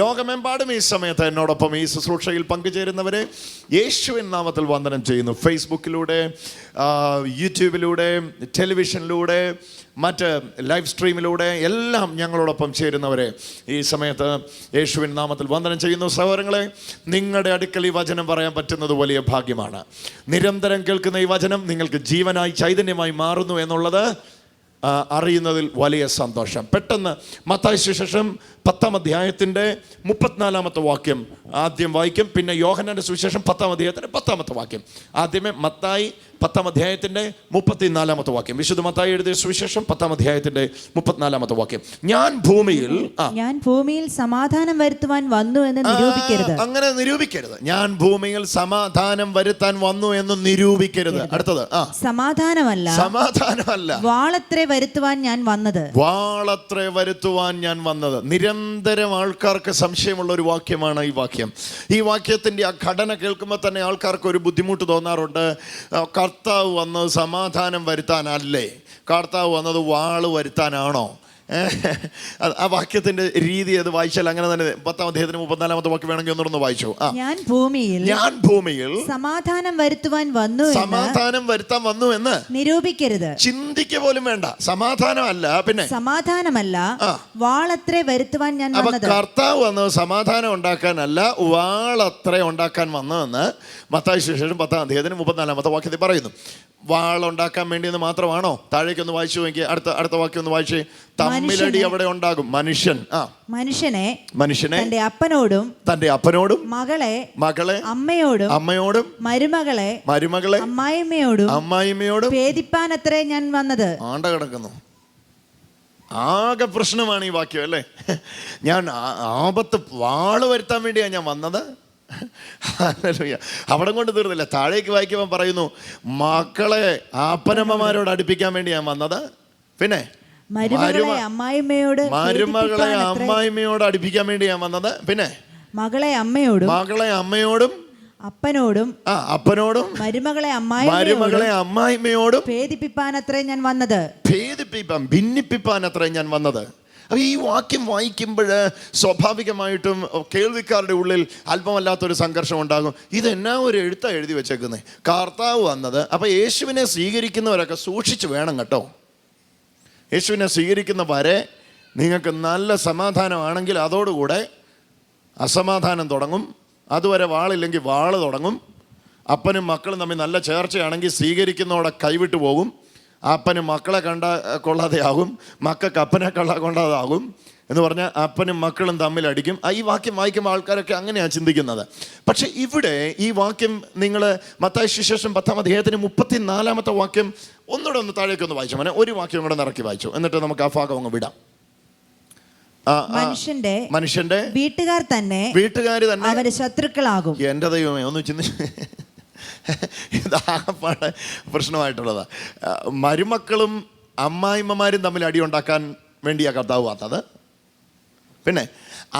ലോകമെമ്പാടും ഈ സമയത്ത് എന്നോടൊപ്പം ഈ ശുശ്രൂഷയിൽ പങ്കുചേരുന്നവരെ യേശുവിൻ നാമത്തിൽ വന്ദനം ചെയ്യുന്നു. ഫേസ്ബുക്കിലൂടെ യൂട്യൂബിലൂടെ ടെലിവിഷനിലൂടെ മറ്റ് ലൈവ് സ്ട്രീമിലൂടെ എല്ലാം ഞങ്ങളോടൊപ്പം ചേരുന്നവരെ ഈ സമയത്ത് യേശുവിൻ നാമത്തിൽ വന്ദനം ചെയ്യുന്നു. സഹോദരങ്ങളെ നിങ്ങളുടെ അടുക്കൽ ഈ വചനം പറയാൻ പറ്റുന്നത് വലിയ ഭാഗ്യമാണ്. നിരന്തരം കേൾക്കുന്ന ഈ വചനം നിങ്ങൾക്ക് ജീവനായി ചൈതന്യമായി മാറുന്നു എന്നുള്ളത് അറിയുന്നതിൽ വലിയ സന്തോഷം. പെട്ടെന്ന് മത്തായി സുശേഷം പത്താം അധ്യായത്തിന്റെ മുപ്പത്തിനാലാമത്തെ വാക്യം ആദ്യം വായിക്കും. പിന്നെ യോഹനന്റെ സുവിശേഷം പത്താം അധ്യായത്തിന്റെ പത്താമത്തെ വാക്യം. ആദ്യമേ മത്തായി പത്താം അധ്യായത്തിന്റെ മുപ്പത്തിനാലാമത്തെ വാക്യം. വിശുദ്ധ മത്തായി എഴുതിയ സുവിശേഷം പത്താം അധ്യായത്തിന്റെ മുപ്പത്തിനാലാമത്തെ വാക്യം. ഞാൻ ഭൂമിയിൽ ഞാൻ ഭൂമിയിൽ സമാധാനം വരുത്തുവാൻ വന്നു എന്ന് നിരൂപിക്കരുത്. അങ്ങനെ നിരൂപിക്കരുത്. ഞാൻ ഭൂമിയിൽ സമാധാനം വരുത്താൻ വന്നു എന്ന് നിരൂപിക്കരുത്. അടുത്തത് സമാധാനമല്ല. സമാധാനമല്ല. വാളത്രേ വരുത്തുവാൻ ഞാൻ വന്നത്. വാളത്രേ വരുത്തുവാൻ ഞാൻ വന്നത്. നിരന്തരം ആൾക്കാർക്ക് സംശയമുള്ള ഒരു വാക്യമാണ് ഈ വാക്യം. ഈ വാക്യത്തിന്റെ ആ ഘടന കേൾക്കുമ്പോൾ തന്നെ ആൾക്കാർക്ക് ഒരു ബുദ്ധിമുട്ട് തോന്നാറുണ്ട്. കർത്താവ് വന്നത് സമാധാനം വരുത്താനല്ലേ? കർത്താവ് വന്നത് വാൾ വരുത്താനാണോ? ആ വാക്യത്തിന്റെ രീതി അത് വായിച്ചാൽ അങ്ങനെ തന്നെ പത്താം അധ്യായത്തിന് മുപ്പത്തിനാലാമത്തെ വാക്യം വേണമെങ്കിൽ ഒന്നുകൂടെ വായിച്ചു. ഞാൻ ഭൂമിയിൽ ഞാൻ ഭൂമിയിൽ സമാധാനം വരുത്തുവാൻ വന്നു സമാധാനം വരുത്താൻ വന്നു എന്ന് നിരൂപിക്കരുത്. ചിന്തിക്ക പോലും വേണ്ട. സമാധാനമല്ല പിന്നെ സമാധാനമല്ല. വാളത്രേ വരുത്തുവാൻ ഞാൻ അപ്പൊ കർത്താവ് വന്നത് സമാധാനം ഉണ്ടാക്കാനല്ല വാളത്രേ ഉണ്ടാക്കാൻ വന്നതെന്ന് മത്തായി ശേഷം പത്താം അധ്യായത്തിന് മുപ്പത്തിനാലാമത്തെ വാക്യത്തിൽ പറയുന്നു. വാളുണ്ടാക്കാൻ വേണ്ടിയെന്ന് മാത്രമാണോ? താഴേക്ക് ഒന്ന് വായിച്ചു നോക്കി അടുത്ത അടുത്ത വാക്യം ഒന്ന് വായിച്ചേ. തമ്മിലടി അവിടെ ഉണ്ടാകും. മനുഷ്യൻ. ആ. മനുഷ്യനെ മനുഷ്യനെ തന്റെ അപ്പനോടും തന്റെ അപ്പനോടും മകളെ മകളെ അമ്മയോടും അമ്മയോടും മരുമകളെ മരുമകളെ അമ്മായിമ്മയോടും അമ്മായിമ്മയോടും ഭേദിപ്പാനത്രേ ഞാൻ വന്നത്. ആണ്ട കിടക്കുന്നു. ആകെ പ്രശ്നമാണ് ഈ വാക്യം അല്ലേ? ഞാൻ ആപത്ത് വാൾ വരുത്താൻ വേണ്ടിയാണ് ഞാൻ വന്നത്. അവിടെ കൊണ്ട് തീർന്നില്ല. താഴേക്ക് വായിക്കുമ്പോൾ പറയുന്നു മക്കളെ ആപ്പനമ്മമാരോട് അടുപ്പിക്കാൻ വേണ്ടി ഞാൻ വന്നത്. പിന്നെ? മരുമകളെ മരുമ- അമ്മായിമ്മയോട് അടുപ്പിക്കാൻ വേണ്ടി ഞാൻ വന്നത്. പിന്നെ? മകളെ അമ്മയോടും മകളെ അമ്മയോടും അപ്പനോടും ആ അപ്പനോടും മരുമകളെ അമ്മായി മരുമകളെ അമ്മായിമ്മയോടും ഭേദിപ്പിപ്പാൻ അത്രേ ഞാൻ വന്നത്. ഭേദിപ്പിപ്പാൻ ഭിന്നിപ്പിപ്പാൻ അത്രേ ഞാൻ വന്നത്. അപ്പോൾ ഈ വാക്യം വായിക്കുമ്പോൾ സ്വാഭാവികമായിട്ടും കേൾവിക്കാരുടെ ഉള്ളിൽ അല്പമല്ലാത്തൊരു സംഘർഷം ഉണ്ടാകും. ഇതെന്നാ ഒരു എഴുത്താ എഴുതി വെച്ചേക്കുന്നത് കർത്താവ് വന്നത്. അപ്പോൾ യേശുവിനെ സ്വീകരിക്കുന്നവരൊക്കെ സൂക്ഷിച്ച് വേണം കേട്ടോ. യേശുവിനെ സ്വീകരിക്കുന്ന വരെ നിങ്ങൾക്ക് നല്ല സമാധാനമാണെങ്കിൽ അതോടുകൂടെ അസമാധാനം തുടങ്ങും. അതുവരെ വാളില്ലെങ്കിൽ വാൾ തുടങ്ങും. അപ്പനും മക്കളും തമ്മിൽ നല്ല ചേർച്ചയാണെങ്കിൽ സ്വീകരിക്കുന്നതോടെ കൈവിട്ടു പോകും. അപ്പനും മക്കളെ കണ്ട കൊള്ളാതെ ആകും മക്കൾക്ക് അപ്പനെ കള്ള കൊള്ളാതാകും എന്ന് പറഞ്ഞാൽ അപ്പനും മക്കളും തമ്മിൽ അടിക്കും. ആ ഈ വാക്യം വായിക്കുമ്പോൾ ആൾക്കാരൊക്കെ അങ്ങനെയാണ് ചിന്തിക്കുന്നത്. പക്ഷേ ഇവിടെ ഈ വാക്യം നിങ്ങൾ മത്തായ ശിശേഷം പത്താം അധ്യായത്തിന് മുപ്പത്തിനാലാമത്തെ വാക്യം ഒന്നുകൂടെ ഒന്ന് താഴേക്ക് ഒന്ന് വായിച്ചു മോനെ. ഒരു വാക്യം കൂടെ നിറക്കി വായിച്ചു. എന്നിട്ട് നമുക്ക് ആ ഭാഗം അങ്ങ് വിടാം. മനുഷ്യന്റെ മനുഷ്യന്റെ വീട്ടുകാർ തന്നെ വീട്ടുകാർ തന്നെ അവരെ ശത്രുക്കളാകും. എന്റെ ദൈവമേ ഒന്ന് ചിന്തി ഇതാകപ്പാടെ പ്രശ്നമായിട്ടുള്ളതാണ് മരുമക്കളും അമ്മായിമ്മമാരും തമ്മിൽ അടിയുണ്ടാക്കാൻ വേണ്ടിയാ കർത്താവ് വന്നത്. പിന്നെ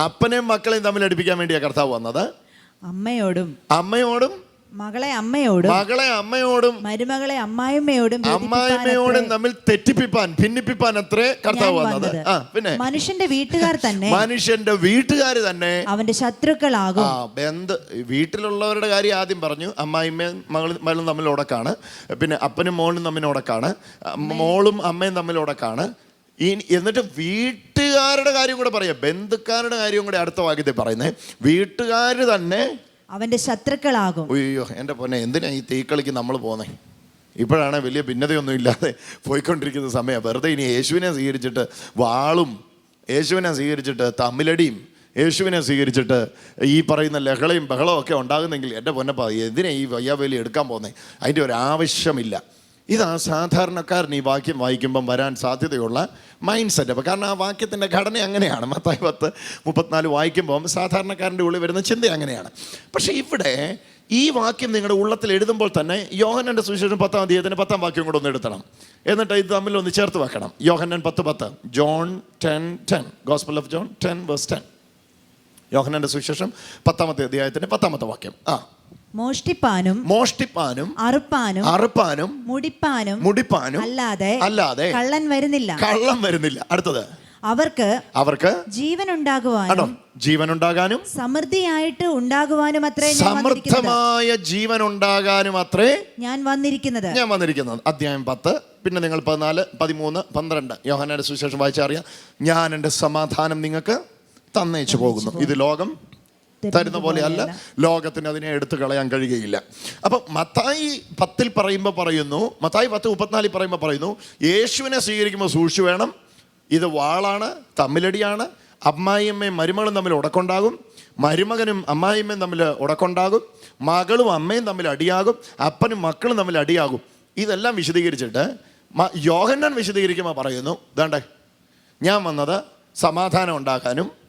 അപ്പനെയും മക്കളെയും തമ്മിൽ അടിപ്പിക്കാൻ വേണ്ടിയാ കർത്താവ് വന്നത്. അമ്മയോടും അമ്മയോടും മകളെ അമ്മയോടും മകളെ അമ്മയോടും മരുമകളെ അമ്മായിമ്മയോടും അമ്മായിമ്മയോടും തമ്മിൽ തെറ്റിപ്പിപ്പാൻ ഭിന്നിപ്പിപ്പാൻ അത്രേ കർത്താവ് വന്നത്. പിന്നെ മനുഷ്യന്റെ വീട്ടുകാർ തന്നെ മനുഷ്യന്റെ വീട്ടുകാർ തന്നെ അവന്റെ ശത്രുക്കളാകും. ബന്ധ വീട്ടിലുള്ളവരുടെ കാര്യം ആദ്യം പറഞ്ഞു. അമ്മായിമ്മയും മകളും മകളും തമ്മിൽ ഉടക്കാണ് പിന്നെ അപ്പനും മോളും തമ്മിൽ ഉടക്കാണ് മോളും അമ്മയും തമ്മിൽ ഉടക്കാണ് ഈ എന്നിട്ട് വീട്ടുകാരുടെ കാര്യം കൂടെ പറയാം. ബന്ധുക്കാരുടെ കാര്യം കൂടെ അടുത്ത വാക്യത്തിൽ പറയുന്നത് വീട്ടുകാർ തന്നെ അവന്റെ ശത്രുക്കളാകും. അയ്യോ എന്റെ പൊന്നെ എന്തിനാ ഈ തീക്കളിക്ക് നമ്മൾ പോന്നേ? ഇപ്പോഴാണ് വലിയ ഭിന്നതയൊന്നും ഇല്ലാതെ പോയിക്കൊണ്ടിരിക്കുന്ന സമയം. വെറുതെ ഇനി യേശുവിനെ സ്വീകരിച്ചിട്ട് വാളും യേശുവിനെ സ്വീകരിച്ചിട്ട് തമ്മിലടിയും യേശുവിനെ സ്വീകരിച്ചിട്ട് ഈ പറയുന്ന ലഹളയും ബഹളവും ഒക്കെ ഉണ്ടാകുന്നെങ്കിൽ എന്റെ പൊന്നപ്പ എന്തിനാ ഈ വയ്യാവേലി എടുക്കാൻ പോകുന്നത് അതിന്റെ ഒരു ആവശ്യമില്ല. ഇതാ സാധാരണക്കാരൻ ഈ വാക്യം വായിക്കുമ്പം വരാൻ സാധ്യതയുള്ള മൈൻഡ് സെറ്റ് അപ്പം കാരണം ആ വാക്യത്തിന്റെ ഘടന അങ്ങനെയാണ്. മത്തായി പത്ത് മുപ്പത്തിനാല് വായിക്കുമ്പം സാധാരണക്കാരന്റെ ഉള്ളിൽ വരുന്ന ചിന്ത അങ്ങനെയാണ്. പക്ഷേ ഇവിടെ ഈ വാക്യം നിങ്ങളുടെ ഉള്ളത്തിൽ എഴുതുമ്പോൾ തന്നെ യോഹനന്റെ സുവിശേഷം പത്താം അധ്യായത്തിന് പത്താം വാക്യം കൂടെ ഒന്ന് എടുത്തണം എന്നിട്ട് ഇത് തമ്മിൽ ഒന്ന് ചേർത്ത് വെക്കണം. യോഹനൻ പത്ത് പത്ത്. John ten ten. Gospel of John ten verse ten. യോഹനന്റെ സുവിശേഷം പത്താമത്തെ അധ്യായത്തിന്റെ പത്താമത്തെ വാക്യം. ആ. മോഷ്ടിപ്പാനും മോഷ്ടിപ്പാനും അറുപ്പാനും അറുപ്പാനും മുടിപ്പാനും മുടിപ്പാനും അല്ലാതെ അല്ലാതെ കള്ളൻ വരുന്നില്ല. കള്ളം വരുന്നില്ല. അടുത്തത്. അവർക്ക് അവർക്ക് ജീവൻ ഉണ്ടാകുവാനും ജീവൻ ഉണ്ടാകാനും സമൃദ്ധിയായിട്ട് ഉണ്ടാകുവാനും അത്രേ സമൃദ്ധമായ ജീവൻ ഉണ്ടാകാനും അത്രേ ഞാൻ വന്നിരിക്കുന്നത്. ഞാൻ വന്നിരിക്കുന്നത്. അധ്യായം പത്ത്. പിന്നെ നിങ്ങൾ പതിനാല് പതിമൂന്ന് പന്ത്രണ്ട്. യോഹനാന്റെ സുവിശേഷം വായിച്ചറിയാം. ഞാൻ എന്റെ സമാധാനം നിങ്ങൾക്ക് തന്നേച്ചു പോകുന്നു. ഇത് ലോകം തരുന്ന പോലെയല്ല. ലോകത്തിന് അതിനെ എടുത്തു കളയാൻ കഴിയുകയില്ല. അപ്പം മത്തായി പത്തിൽ പറയുമ്പോൾ പറയുന്നു മത്തായി പത്ത് മുപ്പത്തിനാലിൽ പറയുമ്പോൾ പറയുന്നു യേശുവിനെ സ്വീകരിക്കുമ്പോൾ സൂക്ഷിച്ചു വേണം. ഇത് വാളാണ് തമ്മിലടിയാണ്. അമ്മായിയമ്മയും മരുമകളും തമ്മിൽ ഉടക്കുണ്ടാകും. മരുമകനും അമ്മായിയമ്മയും തമ്മിൽ ഉടക്കുണ്ടാകും. മകളും അമ്മയും തമ്മിൽ അടിയാകും. അപ്പനും മക്കളും തമ്മിൽ അടിയാകും. ഇതെല്ലാം വിശദീകരിച്ചിട്ട് യോഹന്നാൻ വിശദീകരിക്കുമ്പോൾ പറയുന്നു ഇതാണ്ടേ ഞാൻ വന്നത് സമാധാനം ഉണ്ടാക്കാനും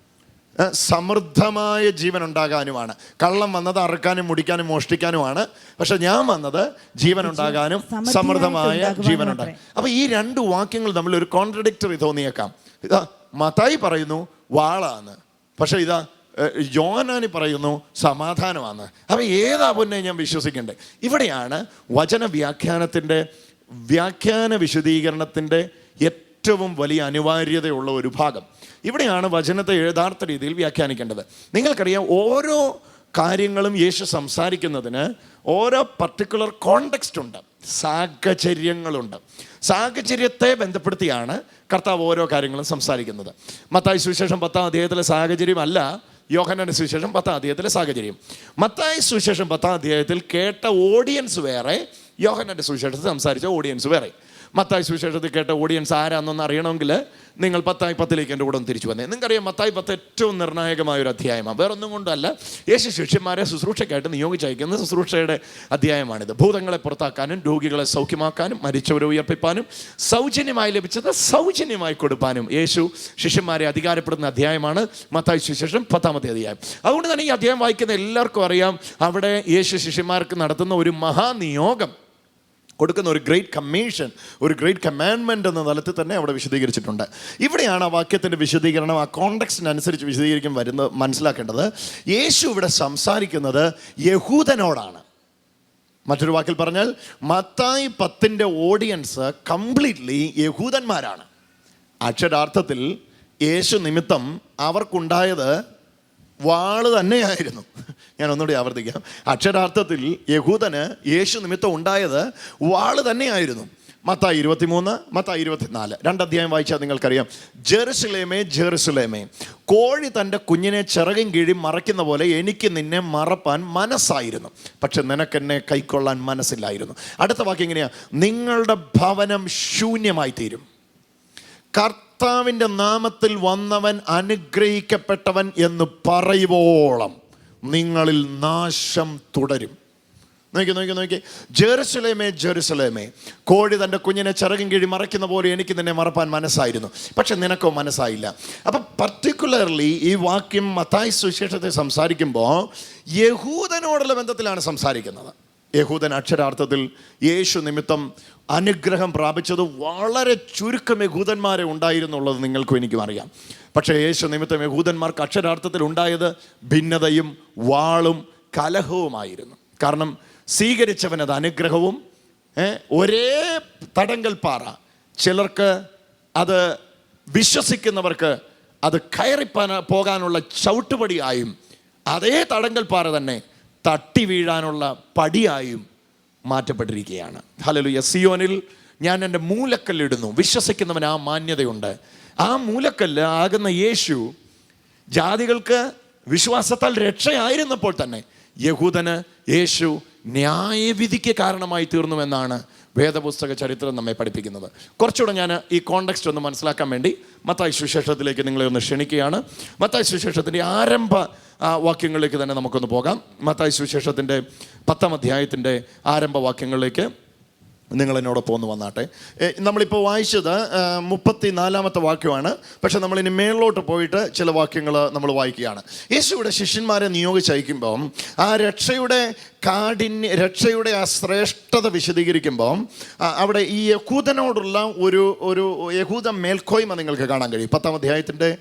സമൃദ്ധമായ ജീവൻ ഉണ്ടാകാനുമാണ് കള്ളം വന്നത് അറുക്കാനും മുടിക്കാനും മോഷ്ടിക്കാനുമാണ്. പക്ഷെ ഞാൻ വന്നത് ജീവൻ ഉണ്ടാകാനും സമൃദ്ധമായ ജീവൻ ഉണ്ടാകും അപ്പൊ ഈ രണ്ട് വാക്യങ്ങൾ തമ്മിൽ ഒരു കോൺട്രഡിക്ടറി തോന്നിയേക്കാം. ഇതാ മതായി പറയുന്നു വാളാന്ന്. പക്ഷെ ഇതാ യോനാനി പറയുന്നു സമാധാനമാണ് അപ്പൊ ഏതാ പൊന്നെ ഞാൻ വിശ്വസിക്കണ്ടേ? ഇവിടെയാണ് വചന വ്യാഖ്യാനത്തിന്റെ വ്യാഖ്യാന വിശദീകരണത്തിന്റെ ഏറ്റവും വലിയ അനിവാര്യതയുള്ള ഒരു ഭാഗം. ഇവിടെയാണ് വചനത്തെ യഥാർത്ഥ രീതിയിൽ വ്യാഖ്യാനിക്കേണ്ടത്. നിങ്ങൾക്കറിയാം ഓരോ കാര്യങ്ങളും യേശു സംസാരിക്കുന്നതിന് ഓരോ പർട്ടിക്കുലർ കോണ്ടെക്സ്റ്റ് ഉണ്ട്. സാഹചര്യങ്ങളുണ്ട്. സാഹചര്യത്തെ ബന്ധപ്പെടുത്തിയാണ് കർത്താവ് ഓരോ കാര്യങ്ങളും സംസാരിക്കുന്നത്. മത്തായി സുവിശേഷം പത്താം അധ്യായത്തിലെ സാഹചര്യമല്ല യോഹനന്റെ സുവിശേഷം പത്താം അധ്യായത്തിലെ സാഹചര്യം. മത്തായി സുവിശേഷം പത്താം അധ്യായത്തിൽ കേട്ട ഓഡിയൻസ് വേറെ യോഹനന്റെ സുവിശേഷത്തിൽ സംസാരിച്ച ഓഡിയൻസ് വേറെ. മത്തായി സുവിശേഷത്തിൽ കേട്ട ഓഡിയൻസ് ആരാന്നൊന്ന് അറിയണമെങ്കിൽ നിങ്ങൾ പത്തായി പത്തിലേക്ക് എന്റെ കൂടെ തിരിച്ചു വന്നേ. നിങ്ങൾക്കറിയാം മത്തായി പത്ത് ഏറ്റവും നിർണായകമായ ഒരു അധ്യായമാണ്. വേറൊന്നും കൊണ്ടല്ല. യേശു ശിഷ്യന്മാരെ ശുശ്രൂഷയ്ക്കായിട്ട് നിയോഗിച്ചയക്കുന്ന ശുശ്രൂഷയുടെ അധ്യായമാണിത്. ഭൂതങ്ങളെ പുറത്താക്കാനും രോഗികളെ സൗഖ്യമാക്കാനും മരിച്ചവരെ ഉയർപ്പിപ്പാനും സൗജന്യമായി ലഭിച്ചത് സൗജന്യമായി കൊടുപ്പാനും യേശു ശിഷ്യന്മാരെ അധികാരപ്പെടുന്ന അധ്യായമാണ് മത്തായി സുവിശേഷം പത്താമത്തെ അധ്യായം. അതുകൊണ്ട് തന്നെ ഈ അധ്യായം വായിക്കുന്ന എല്ലാവർക്കും അറിയാം അവിടെ യേശു ശിഷ്യന്മാർക്ക് നടത്തുന്ന ഒരു മഹാനിയോഗം. കൊടുക്കുന്ന ഒരു ഗ്രേറ്റ് കമ്മീഷൻ ഒരു ഗ്രേറ്റ് കമാൻഡ്മെന്റ് എന്ന തലത്തിൽ തന്നെ അവിടെ വിശദീകരിച്ചിട്ടുണ്ട്. ഇവിടെയാണ് ആ വാക്യത്തിന്റെ വിശദീകരണം ആ കോണ്ടക്സ്റ്റിനനുസരിച്ച് വിശദീകരിക്കും വരുന്നത് മനസ്സിലാക്കേണ്ടത്. യേശു ഇവിടെ സംസാരിക്കുന്നത് യഹൂദനോടാണ്. മറ്റൊരു വാക്കിൽ പറഞ്ഞാൽ മത്തായി പത്തിന്റെ ഓഡിയൻസ് കംപ്ലീറ്റ്ലി യഹൂദന്മാരാണ്. അക്ഷരാർത്ഥത്തിൽ യേശു നിമിത്തം അവർക്കുണ്ടായത് വാൾ തന്നെയായിരുന്നു. ഞാൻ ഒന്നുകൂടി ആവർത്തിക്കാം. അക്ഷരാർത്ഥത്തിൽ യഹൂദന് യേശു നിമിത്തം ഉണ്ടായത് വാൾ തന്നെയായിരുന്നു. മത്തായി ഇരുപത്തിമൂന്ന് മത്തായി ഇരുപത്തിനാല്. രണ്ടധ്യായം വായിച്ചാൽ നിങ്ങൾക്കറിയാം. ജെറുസലേമേ ജെറുസലേമേ. കോഴി തന്റെ കുഞ്ഞിനെ ചിറകും കീഴി മറയ്ക്കുന്ന പോലെ എനിക്ക് നിന്നെ മറപ്പാൻ മനസ്സായിരുന്നു. പക്ഷെ നിനക്കെന്നെ കൈക്കൊള്ളാൻ മനസ്സില്ലായിരുന്നു. അടുത്ത വാക്യം എങ്ങനെയാ? നിങ്ങളുടെ ഭവനം ശൂന്യമായി തീരും കർത്താവിന്റെ നാമത്തിൽ വന്നവൻ അനുഗ്രഹിക്കപ്പെട്ടവൻ എന്ന് പറയുവോളം. നിങ്ങളിൽ നാശം തുടരും. നോക്കി നോക്കി നോക്കി. ജെറുസലേമേ ജെറുസലേമേ. കോഴി തന്റെ കുഞ്ഞിനെ ചിറകും കിഴി മറയ്ക്കുന്ന പോലെ എനിക്ക് നിന്നെ മറപ്പാൻ മനസ്സായിരുന്നു. പക്ഷെ നിനക്കോ മനസ്സായില്ല. അപ്പം പർട്ടിക്കുലർലി ഈ വാക്യം മത്തായി സുവിശേഷത്തെ സംസാരിക്കുമ്പോൾ യഹൂദനോടുള്ള ബന്ധത്തിലാണ് സംസാരിക്കുന്നത്. യഹൂദൻ അക്ഷരാർത്ഥത്തിൽ യേശു നിമിത്തം അനുഗ്രഹം പ്രാപിച്ചത് വളരെ ചുരുക്കം യഹൂദന്മാരെ ഉണ്ടായിരുന്നുള്ളത് നിങ്ങൾക്കും എനിക്കും അറിയാം. പക്ഷേ യേശു നിമിത്തം യഹൂദന്മാർക്ക് അക്ഷരാർത്ഥത്തിൽ ഉണ്ടായത് ഭിന്നതയും വാളും കലഹവുമായിരുന്നു. കാരണം സ്വീകരിച്ചവനത് അനുഗ്രഹവും ഒരേ തടങ്കൽ പാറ. ചിലർക്ക് അത് വിശ്വസിക്കുന്നവർക്ക് അത് കയറി പോകാനുള്ള ചവിട്ടുപടിയായും അതേ തടങ്കൽ പാറ തന്നെ തട്ടി വീഴാനുള്ള പടിയായും മാറ്റപ്പെട്ടിരിക്കുകയാണ്. ഹലലുയ സിയോനിൽ ഞാൻ എന്റെ മൂലക്കല്ലിടുന്നു വിശ്വസിക്കുന്നവന് ആ മാന്യതയുണ്ട്. ആ മൂലക്കല്ല് ആകുന്ന യേശു ജാതികൾക്ക് വിശ്വാസത്താൽ രക്ഷയായിരുന്നപ്പോൾ തന്നെ യഹൂദന് യേശു ന്യായവിധിക്ക് കാരണമായി തീർന്നുവെന്നാണ് വേദപുസ്തക ചരിത്രം നമ്മെ പഠിപ്പിക്കുന്നത്. കുറച്ചുകൂടെ ഞാൻ ഈ കോണ്ടക്സ്റ്റ് ഒന്ന് മനസ്സിലാക്കാൻ വേണ്ടി മത്തായി സുശേഷത്തിലേക്ക് നിങ്ങളെ ഒന്ന് ക്ഷണിക്കുകയാണ്. മത്തായി സുശേഷത്തിന്റെ ആരംഭ വാക്യങ്ങളിലേക്ക് തന്നെ നമുക്കൊന്ന് പോകാം. മത്തായി സുശേഷത്തിന്റെ പത്താം അധ്യായത്തിന്റെ ആരംഭ വാക്യങ്ങളിലേക്ക് നിങ്ങൾ എന്നോടൊപ്പം ഒന്ന് വന്നാട്ടെ. നമ്മളിപ്പോൾ വായിച്ചത് മുപ്പത്തി നാലാമത്തെ വാക്യമാണ്. പക്ഷെ നമ്മളിനി മേളിലോട്ട് പോയിട്ട് ചില വാക്യങ്ങൾ നമ്മൾ വായിക്കുകയാണ്. യേശുവിടെ ശിഷ്യന്മാരെ നിയോഗിച്ചയക്കുമ്പം ആ രക്ഷയുടെ കാഠിന്യ രക്ഷയുടെ ആ ശ്രേഷ്ഠത വിശദീകരിക്കുമ്പം അവിടെ ഈ യഹൂദനോടുള്ള ഒരു ഒരു യഹൂദ മേൽക്കോയ്മ നിങ്ങൾക്ക് കാണാൻ കഴിയും. പത്താം അധ്യായത്തിന്റെ